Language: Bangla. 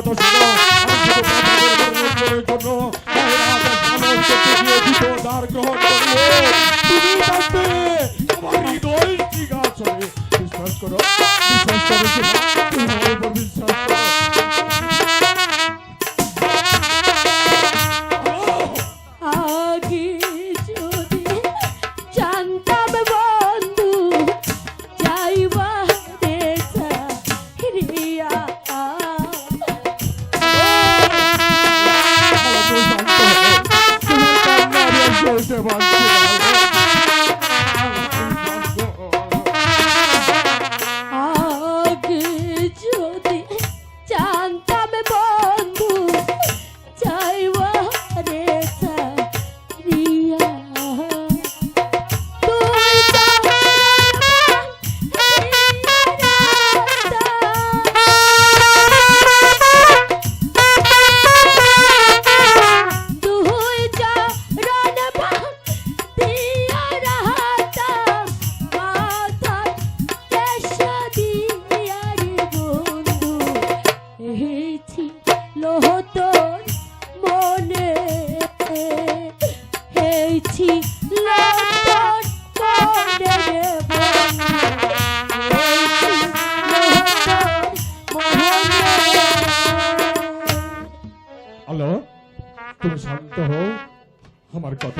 ছোট তার বিশ্বাস করো বিশ্বাস করো বিশ্বাস করো বলতে পারছি तो हो हमारे कॉटन